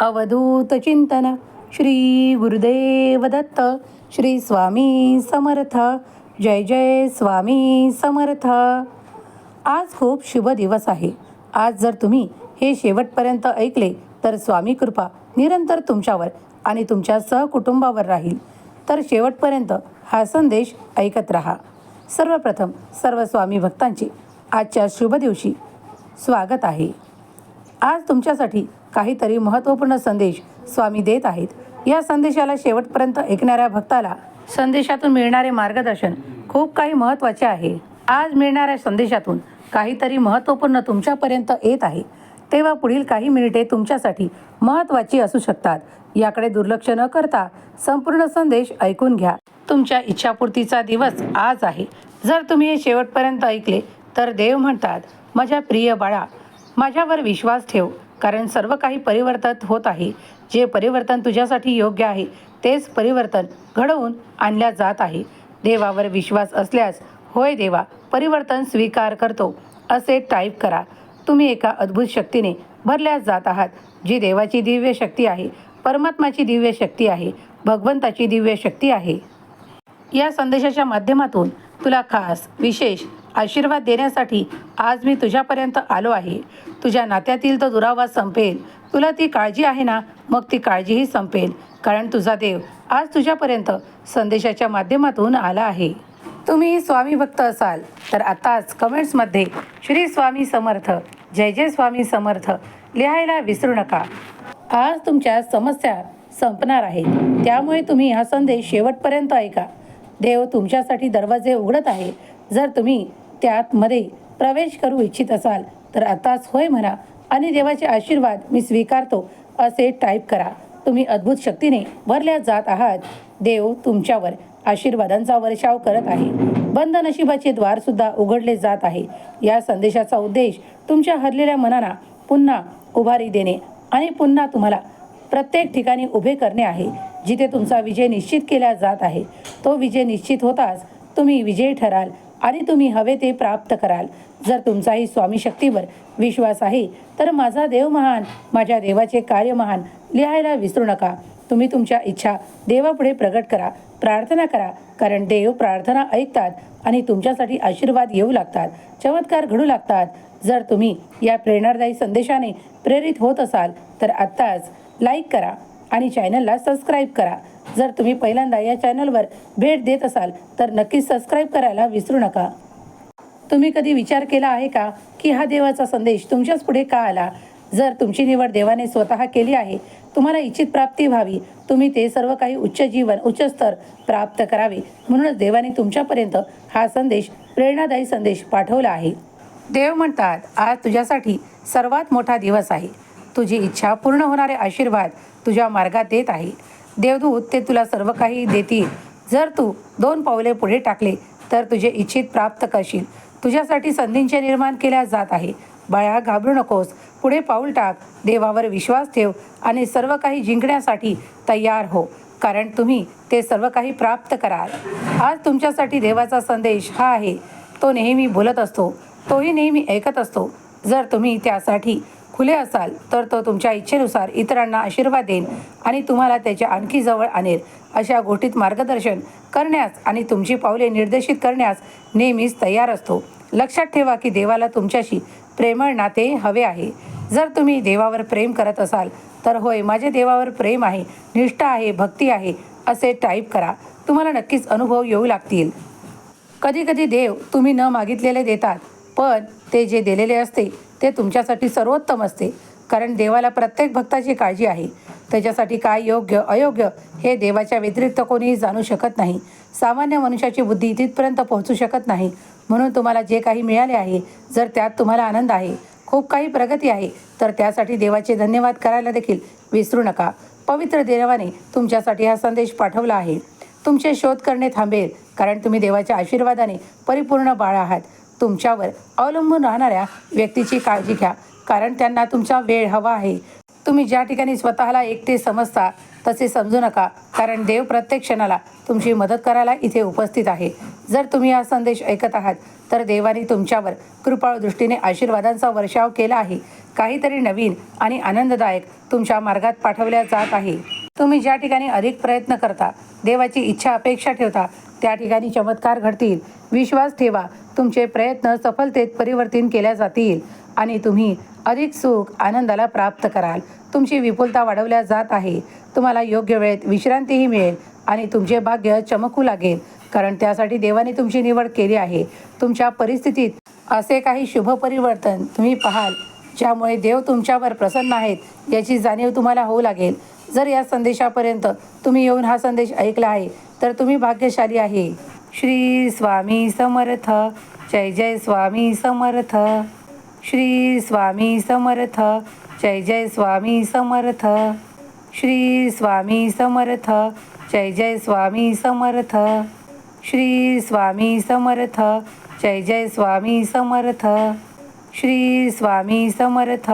अवधूत चिंतन श्री गुरुदेव दत्त श्री स्वामी समर्थ. जय जय स्वामी समर्थ. आज खूप शुभ दिवस आहे. आज जर तुम्ही हे शेवटपर्यंत ऐकले तर स्वामी कृपा निरंतर तुमच्यावर आणि तुमच्या सहकुटुंबावर राहील. तर शेवटपर्यंत हा संदेश ऐकत राहा. सर्वप्रथम सर्व स्वामी भक्तांचे आजच्या शुभ दिवशी स्वागत आहे. आज तुमच्यासाठी काहीतरी महत्त्वपूर्ण संदेश स्वामी देत आहेत. या संदेशाला शेवटपर्यंत ऐकणाऱ्या भक्ताला संदेशातून मिळणारे मार्गदर्शन खूप काही महत्त्वाचे आहे. आज मिळणाऱ्या संदेशातून काहीतरी महत्त्वपूर्ण तुमच्यापर्यंत येत आहे. तेव्हा पुढील काही मिनिटे तुमच्यासाठी महत्त्वाची असू शकतात. याकडे दुर्लक्ष न करता संपूर्ण संदेश ऐकून घ्या. तुमच्या इच्छापूर्तीचा दिवस आज आहे. जर तुम्ही हे शेवटपर्यंत ऐकले तर देव म्हणतात माझ्या प्रिय बाळा माझ्यावर विश्वास ठेव. कारण सर्व काही परिवर्तन होत आहे. जे परिवर्तन तुझ्यासाठी योग्य आहे तेच परिवर्तन घडवून आणल्या जात आहे. देवावर विश्वास असल्यास होय देवा परिवर्तन स्वीकार करतो. असे टाईप करा. तुम्ही एका अद्भुत शक्तीने भरल्या जात आहात जी देवाची दिव्य शक्ती आहे परमात्माची दिव्य शक्ती आहे भगवंताची दिव्य शक्ती आहे. या संदेशाच्या माध्यमातून तुला खास विशेष आशीर्वाद देण्यासाठी आज मी तुझ्यापर्यंत आलो आहे. तुझ्या नात्यातील तो दुरावा संपेल. तुला ती काळजी आहे ना? मग ती काळजीही संपेल. कारण तुझा देव आज तुझ्यापर्यंत संदेशाच्या माध्यमातून आला आहे. तुम्ही स्वामी भक्त असाल तर आताच कमेंट्समध्ये श्री स्वामी समर्थ जय जय स्वामी समर्थ लिहायला विसरू नका. आज तुमच्या समस्या संपणार आहेत. त्यामुळे तुम्ही हा संदेश शेवटपर्यंत ऐका. देव तुमच्यासाठी दरवाजे उघडत आहे. जर तुम्ही त्यातमध्ये प्रवेश करू इच्छित असाल तर आताच होय म्हणा आणि देवाचे आशीर्वाद मी स्वीकारतो असे टाईप करा. तुम्ही अद्भुत शक्तीने भरल्या जात आहात. देव तुमच्यावर आशीर्वादांचा वर्षाव करत आहे. बंद नशिबाचे द्वारसुद्धा उघडले जात आहे. या संदेशाचा उद्देश तुमच्या हरलेल्या मनाला पुन्हा उभारी देणे आणि पुन्हा तुम्हाला प्रत्येक ठिकाणी उभे करणे आहे जिथे तुमचा विजय निश्चित केला जात आहे. तो विजय निश्चित होताच तुम्ही विजयी ठराल. आणि तुम्ही हवे ते प्राप्त कराल. जर तुमचाही स्वामी शक्तीवर विश्वास आहे तर माझा देव महान माझ्या देवाचे कार्य महान लिहायला विसरू नका. तुम्ही तुमच्या इच्छा देवापुढे प्रगट करा प्रार्थना करा कारण देव प्रार्थना ऐकतात आणि तुमच्यासाठी आशीर्वाद येऊ लागतात चमत्कार घडू लागतात. जर तुम्ही या प्रेरणादायी संदेशाने प्रेरित होत असाल तर आत्ताच लाईक करा आणि चॅनलला सबस्क्राईब करा. जर तुम्ही पहिल्यांदा या चॅनलवर भेट देत असाल तर नक्कीच सबस्क्राईब करायला विसरू नका. तुम्ही कधी विचार केला आहे का की हा देवाचा संदेश तुमच्याच पुढे का आला? जर तुमची निवड देवाने स्वतः केली आहे तुम्हाला इच्छित प्राप्ती व्हावी. तुम्ही ते सर्व काही उच्च जीवन उच्च स्तर प्राप्त करावे. म्हणूनच देवाने तुमच्यापर्यंत हा संदेश प्रेरणादायी संदेश पाठवला आहे. देव म्हणतात आज तुझ्यासाठी सर्वात मोठा दिवस आहे. तुझी इच्छा पूर्ण होणारे आशीर्वाद तुझ्या मार्गात येत आहे. देवदूत ते तुला सर्व काही देतील. जर तू दोन पावले पुढे टाकले तर तुझे इच्छित प्राप्त करशील. तुझ्यासाठी संधींचे निर्माण केल्या जात आहे. बाळा घाबरू नकोस. पुढे पाऊल टाक. देवावर विश्वास ठेव आणि सर्व काही जिंकण्यासाठी तयार हो कारण तुम्ही ते सर्व काही प्राप्त कराल. आज तुमच्यासाठी देवाचा संदेश हा आहे. तो नेहमी बोलत असतो. तोही नेहमी ऐकत असतो. जर तुम्ही त्यासाठी खुले असाल तर तो तुमच्या इच्छेनुसार इतरांना आशीर्वाद देईल आणि तुम्हाला त्याच्या आणखी जवळ आणेल. अशा गोष्टीत मार्गदर्शन करण्यास आणि तुमची पावले निर्देशित करण्यास नेहमीच तयार असतो. लक्षात ठेवा की देवाला तुमच्याशी प्रेमळ नाते हवे आहे. जर तुम्ही देवावर प्रेम करत असाल तर होय माझे देवावर प्रेम आहे निष्ठा आहे भक्ती आहे असे टाईप करा. तुम्हाला नक्कीच अनुभव येऊ लागतील. कधीकधी देव तुम्ही न मागितलेले देतात. पण ते जे दिलेले असते ते तुमच्यासाठी सर्वोत्तम असते. कारण देवाला प्रत्येक भक्ताची काळजी आहे. त्याच्यासाठी काय योग्य अयोग्य हे देवाच्या व्यतिरिक्त कोणीही जाणू शकत नाही. सामान्य मनुष्याची बुद्धी तिथपर्यंत पोहोचू शकत नाही. म्हणून तुम्हाला जे काही मिळाले आहे जर त्यात तुम्हाला आनंद आहे खूप काही प्रगती आहे तर त्यासाठी देवाचे धन्यवाद करायला देखील विसरू नका. पवित्र देवाने तुमच्यासाठी हा संदेश पाठवला आहे. तुमचे शोध करणे थांबेल कारण तुम्ही देवाच्या आशीर्वादाने परिपूर्ण बाळ आहात. तुमच्यावर अवलंबून राहणाऱ्या व्यक्तीची काळजी घ्या. कारण त्यांना तुमचा वेळ हवा आहे. तुम्ही ज्या ठिकाणी स्वतःला एकटे समजता तसे समजू नका. कारण देव प्रत्येक क्षणाला तुमची मदत करायला इथे उपस्थित आहे. जर तुम्ही हा संदेश ऐकत आहात तर देवाने तुमच्यावर कृपाळ दृष्टीने आशीर्वादांचा वर्षाव केला आहे. काहीतरी नवीन आणि आनंददायक तुमच्या मार्गात पाठवल्या जात आहे. तुम्ही ज्या ठिकाणी अधिक प्रयत्न करता देवाची इच्छा अपेक्षा ठेवता त्या ठिकाणी चमत्कार घडतील. विश्वास ठेवा. तुमचे प्रयत्न सफलतेत परिवर्तित केल्या जातील आणि तुम्ही अधिक सुख आनंदाला प्राप्त कराल. तुमची विपुलता वाढवल्या जात आहे. तुम्हाला योग्य वेळेत विश्रांतीही मिळेल आणि तुमचे भाग्य चमकू लागेल कारण त्यासाठी देवाने तुमची निवड केली आहे. तुमच्या परिस्थितीत असे काही शुभ परिवर्तन तुम्ही पाहाल ज्यामुळे देव तुमच्यावर प्रसन्न आहेत याची जाणीव तुम्हाला होऊ लागेल. जर या संदेशापर्यंत तुम्ही येऊन हा संदेश ऐकला आहे तर तुम्ही भाग्यशाली आहे श्री स्वामी समर्थ जय जय स्वामी समर्थ श्री स्वामी समर्थ जय जय स्वामी समर्थ श्री स्वामी समर्थ जय जय स्वामी समर्थ श्री स्वामी समर्थ जय जय स्वामी समर्थ श्री स्वामी समर्थ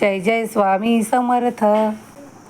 जय जय स्वामी समर्थ